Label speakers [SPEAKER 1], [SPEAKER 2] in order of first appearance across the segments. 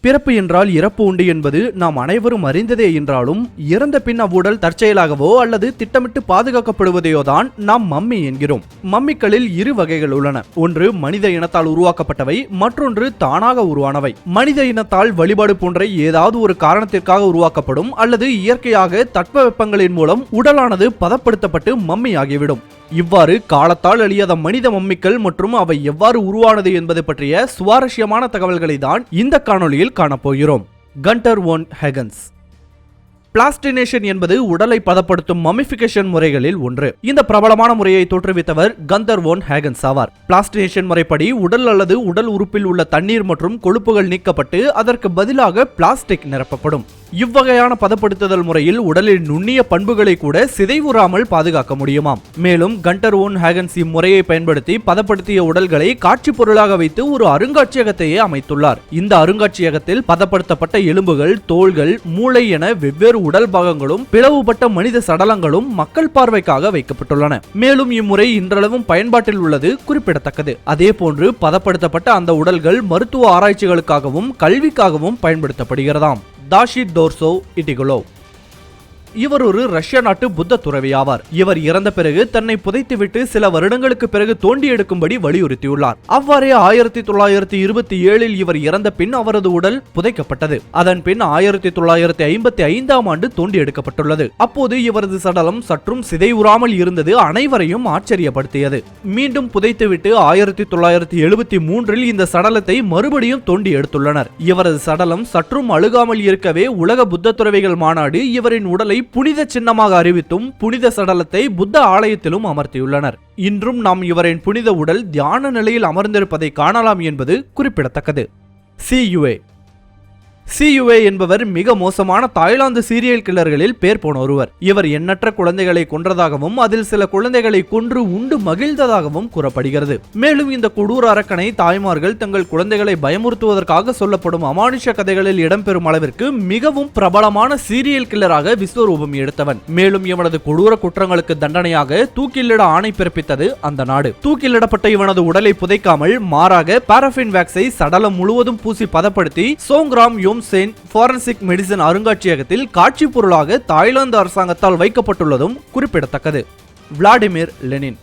[SPEAKER 1] பிறப்பு என்றால் இறப்பு உண்டு என்பது நாம் அனைவரும் அறிந்ததே என்றாலும் இறந்த பின் அவ்வுடல் தற்செயலாகவோ அல்லது திட்டமிட்டு பாதுகாக்கப்படுவதையோ தான் நாம் மம்மி என்கிறோம். மம்மிக்களில் இரு வகைகள் உள்ளன. ஒன்று மனித இனத்தால் உருவாக்கப்பட்டவை. மற்றொன்று தானாக உருவானவை. மனித இனத்தால் வழிபாடு போன்ற ஏதாவது ஒரு காரணத்திற்காக உருவாக்கப்படும் அல்லது இயற்கையாக தட்பவெப்பங்களின் மூலம் உடலானது பதப்படுத்தப்பட்டு மம்மி ஆகிவிடும். இவ்வாறு காலத்தால் அழியாத மனித மம்மிக்கள் மற்றும் அவை எவ்வாறு உருவானது என்பது பற்றிய சுவாரஸ்யமான தகவல்களை தான் இந்த காணொளியில் காணப்போகிறோம். கண்டர் ஒன் ஹெகன்ஸ். பிளாஸ்டினேஷன் என்பது உடலை பதப்படுத்தும் மமிஃபிகேஷன் முறைகளில் ஒன்று. இந்த பிரபலமான முறையை தோற்றுவித்தவர் கந்தர் ஒன் ஹேகன்ஸ் ஆவார் பிளாஸ்டினேஷன் முறைப்படி உடல் அல்லது உடல் உறுப்பில் உள்ள தண்ணீர் மற்றும் கொழுப்புகள் நீக்கப்பட்டு அதற்கு பதிலாக பிளாஸ்டிக் நிரப்பப்படும். இவ்வகையான பதப்படுத்துதல் முறையில் உடலின் நுண்ணிய பண்புகளை கூட சிதைவுறாமல் பாதுகாக்க முடியுமாம். மேலும் கண்டர் ஓன் ஹேகன்ஸ் இம்முறையை பயன்படுத்தி பதப்படுத்திய உடல்களை காட்சி பொருளாக வைத்து ஒரு அருங்காட்சியகத்தையே அமைத்துள்ளார். இந்த அருங்காட்சியகத்தில் பதப்படுத்தப்பட்ட எலும்புகள் தோள்கள் மூளை என வெவ்வேறு உடல் பாகங்களும் பிளவுபட்ட மனித சடலங்களும் மக்கள் பார்வைக்காக வைக்கப்பட்டுள்ளன. மேலும் இம்முறை இன்றளவும் பயன்பாட்டில் உள்ளது குறிப்பிடத்தக்கது. அதே போன்று பதப்படுத்தப்பட்ட அந்த உடல்கள் மருத்துவ ஆராய்ச்சிகளுக்காகவும் கல்விக்காகவும் பயன்படுத்தப்படுகிறதாம். தாஷி டோர்சோ இட்டிகுலோ இவர் ஒரு ரஷ்ய நாட்டு புத்த துறவியாவார். இவர் இறந்த பிறகு தன்னை புதைத்துவிட்டு சில வருடங்களுக்கு பிறகு தோண்டி எடுக்கும்படி வலியுறுத்தியுள்ளார். அவ்வாறே ஆயிரத்தி தொள்ளாயிரத்தி இருபத்தி ஏழில் இவர் இறந்த பின் அவரது உடல் புதைக்கப்பட்டது. அதன் பின் ஆயிரத்தி தொள்ளாயிரத்தி ஐம்பத்தி ஐந்தாம் ஆண்டு தோண்டி எடுக்கப்பட்டுள்ளது. அப்போது இவரது சடலம் சற்றும் சிதைவுறாமல் இருந்தது அனைவரையும் ஆச்சரியப்படுத்தியது. மீண்டும் புதைத்துவிட்டு ஆயிரத்தி தொள்ளாயிரத்தி எழுபத்தி மூன்றில் இந்த சடலத்தை மறுபடியும் தோண்டி எடுத்துள்ளனர். இவரது சடலம் சற்றும் அழுகாமல் இருக்கவே உலக புத்த துறவிகள் மாநாடு இவரின் உடலை புனித சின்னமாக அறிவித்தும் புனித சடலத்தை புத்த ஆலயத்திலும் அமர்த்தியுள்ளனர். இன்றும் நாம் இவரின் புனித உடல் தியான நிலையில் அமர்ந்திருப்பதை காணலாம் என்பது குறிப்பிடத்தக்கது. சியுஏ சியுவே என்பவர் மிக மோசமான தாய்லாந்து சீரியல் கில்லர்களில் பேர் போன ஒருவர். இவர் எண்ணற்ற குழந்தைகளை கொன்றதாகவும் அதில் சில குழந்தைகளை கொன்று உண்டு மகிழ்ந்ததாகவும் கூறப்படுகிறது. மேலும் இந்த கொடூர அரக்கனை தாய்மார்கள் தங்கள் குழந்தைகளை பயமுறுத்துவதற்காக சொல்லப்படும் அமானுஷ கதைகளில் இடம்பெறும் அளவிற்கு மிகவும் பிரபலமான சீரியல் கில்லராக விஸ்வரூபம் எடுத்தவன். மேலும் இவனது கொடூர குற்றங்களுக்கு தண்டனையாக தூக்கிலிட ஆணை பிறப்பித்தது அந்த நாடு. தூக்கிலிடப்பட்ட இவனது உடலை புதைக்காமல் மாறாக பாரஃபின் வேக்ஸை சடலம் முழுவதும் பூசி பதப்படுத்தி Songkram Yom Sen forensic medicine அருங்காட்சியகத்தில் காட்சி பொருளாக தாய்லாந்து அரசாங்கத்தால் வைக்கப்பட்டுள்ளதும் குறிப்பிடத்தக்கது. Vladimir Lenin.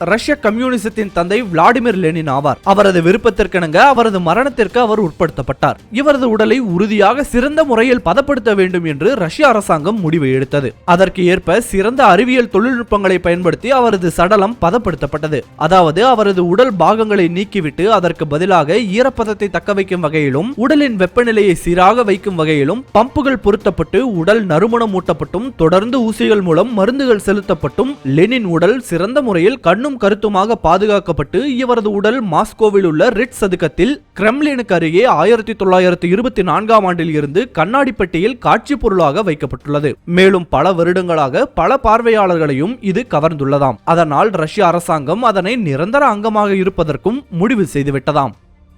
[SPEAKER 1] ரஷ்ய கம்யூனிசத்தின் தந்தை விளாடிமிர் லெனின் ஆவார். அவரது விருப்பத்திற்கிணங்க அவரது மரணத்திற்கு அவர் உட்படுத்தப்பட்டார். இவரது உடலை உறுதியாக சிறந்த முறையில் பதப்படுத்த வேண்டும் என்று ரஷ்ய அரசாங்கம் முடிவு எடுத்தது. அதற்கு ஏற்ப சிறந்த அறிவியல் தொழில்நுட்பங்களை பயன்படுத்தி அவரது சடலம் பதப்படுத்தப்பட்டது. அதாவது அவரது உடல் பாகங்களை நீக்கிவிட்டு அதற்கு பதிலாக ஈரப்பதத்தை தக்க வைக்கும் வகையிலும் உடலின் வெப்பநிலையை சீராக வைக்கும் வகையிலும் பம்புகள் பொருத்தப்பட்டு உடல் நறுமணம் ஊட்டப்பட்டும் தொடர்ந்து ஊசிகள் மூலம் மருந்துகள் செலுத்தப்பட்டும் லெனின் உடல் சிறந்த முறையில் கண்ணு கண்ணும் கருத்துமாக பாதுகாக்கப்பட்டு இவரது உடல் மாஸ்கோவில் உள்ள ரிட் சதுக்கத்தில் கிரெம்லினுக்கு அருகே ஆயிரத்தி தொள்ளாயிரத்தி இருபத்தி நான்காம் ஆண்டில் இருந்து கண்ணாடி பெட்டியில் காட்சி பொருளாக வைக்கப்பட்டுள்ளது. மேலும் பல வருடங்களாக பல பார்வையாளர்களையும் இது கவர்ந்துள்ளதாம். அதனால் ரஷ்ய அரசாங்கம் அதனை நிரந்தர அங்கமாக இருப்பதற்கும் முடிவு செய்துவிட்டதாம்.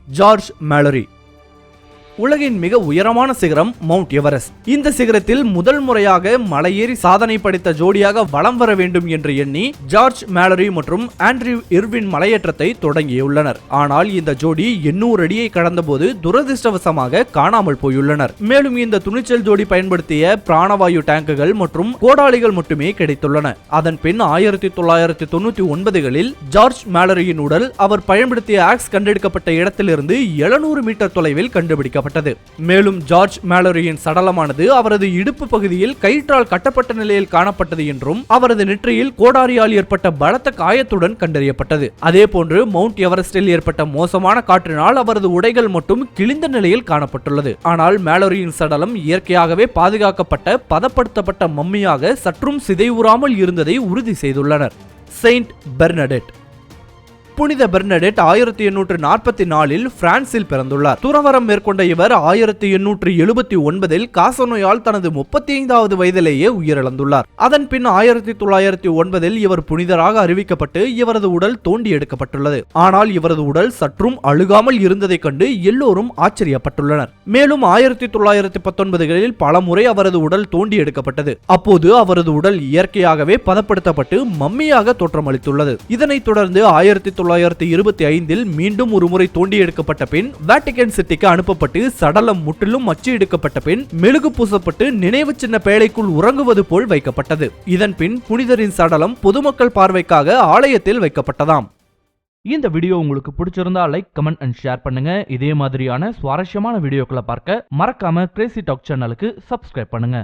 [SPEAKER 1] ஜார்ஜ் மேலரி உலகின் மிக உயரமான சிகரம் மவுண்ட் எவரெஸ்ட். இந்த சிகரத்தில் முதல் முறையாக மலையேறி சாதனை படைத்த ஜோடியாக வலம் வர வேண்டும் என்று எண்ணி ஜார்ஜ் மேலரி மற்றும் ஆண்ட்ரியூ இர்வின் மலையேற்றத்தை தொடங்கியுள்ளனர். ஆனால் இந்த ஜோடி எண்ணூறு அடியை கடந்தபோது துரதிருஷ்டவசமாக காணாமல் போயுள்ளனர். மேலும் இந்த துணிச்சல் ஜோடி பயன்படுத்திய பிராணவாயு டேங்குகள் மற்றும் கோடாளிகள் மட்டுமே கிடைத்துள்ளன. அதன் பின் ஆயிரத்தி தொள்ளாயிரத்தி தொண்ணூத்தி ஒன்பதுகளில் ஜார்ஜ் மேலரியின் உடல் அவர் பயன்படுத்திய ஆக்ஸ் கண்டெடுக்கப்பட்ட இடத்திலிருந்து எழுநூறு மீட்டர் தொலைவில் கண்டுபிடிக்கப்பட்டது. காணப்பட்டது மேலும் ஜார்ஜ் மேலரியின் சடலமானது அவரது இடுப்பு பகுதியில் கயிற்றால் கட்டப்பட்ட நிலையில் காணப்பட்டது என்றும் அவரது நெற்றியில் கோடாரியால் ஏற்பட்ட பலத்த காயத்துடன் கண்டறியப்பட்டது. அதே போன்று மவுண்ட் எவரெஸ்டில் ஏற்பட்ட மோசமான காற்றினால் அவரது உடைகள் மட்டும் கிழிந்த நிலையில் காணப்பட்டுள்ளது. ஆனால் மேலரியின் சடலம் இயற்கையாகவே பாதுகாக்கப்பட்ட பதப்படுத்தப்பட்ட மம்மியாக சற்றும் சிதைவுறாமல் இருந்ததை உறுதி செய்துள்ளனர். Saint Bernadette. புனித பெர்னடெட் ஆயிரத்தி எண்ணூற்று நாற்பத்தி நாலில் பிரான்சில் பிறந்துள்ளார். துறவரம் மேற்கொண்ட இவர் ஆயிரத்தி எண்ணூற்று எழுபத்தி ஒன்பதில் காசநோயால் தனது முப்பத்தி ஐந்தாவது வயதிலேயே உயிரிழந்துள்ளார். அதன் பின் ஆயிரத்தி தொள்ளாயிரத்தி ஒன்பதில் இவர் புனிதராக அறிவிக்கப்பட்டு இவரது உடல் தோண்டி எடுக்கப்பட்டுள்ளது. ஆனால் இவரது உடல் சற்றும் அழுகாமல் இருந்ததைக் கண்டு எல்லோரும் ஆச்சரியப்பட்டுள்ளனர். மேலும் ஆயிரத்தி தொள்ளாயிரத்தி பத்தொன்பதுகளில் பலமுறை அவரது உடல் தோண்டி எடுக்கப்பட்டது. அப்போது அவரது உடல் இயற்கையாகவே பதப்படுத்தப்பட்டு மம்மியாக தோற்றமளித்துள்ளது. இதனைத் தொடர்ந்து ஆயிரத்தி தொள்ளாயிரத்தி இருபத்தி ஐந்தில் மீண்டும் ஒருமுறை தோண்டி எடுக்கப்பட்ட பின் வேட்டிகன் சிட்டிக்கு அனுப்பப்பட்டு சடலம் முற்றிலும் அச்சு எடுக்கப்பட்ட பின் மெழுகு பூசப்பட்டு நினைவு சின்ன பேழைக்குள் உறங்குவது போல் வைக்கப்பட்டது. இதன் பின் புனிதரின் சடலம் பொதுமக்கள் பார்வைக்காக ஆலயத்தில் வைக்கப்பட்டதாம். இந்த வீடியோ உங்களுக்கு பிடிச்சிருந்தா லைக் கமெண்ட் அண்ட் ஷேர் பண்ணுங்க. இதே மாதிரியான சுவாரஸ்யமான வீடியோக்களை பார்க்க மறக்காம கிரேசி டாக் சேனலுக்கு சப்ஸ்கிரைப் பண்ணுங்க.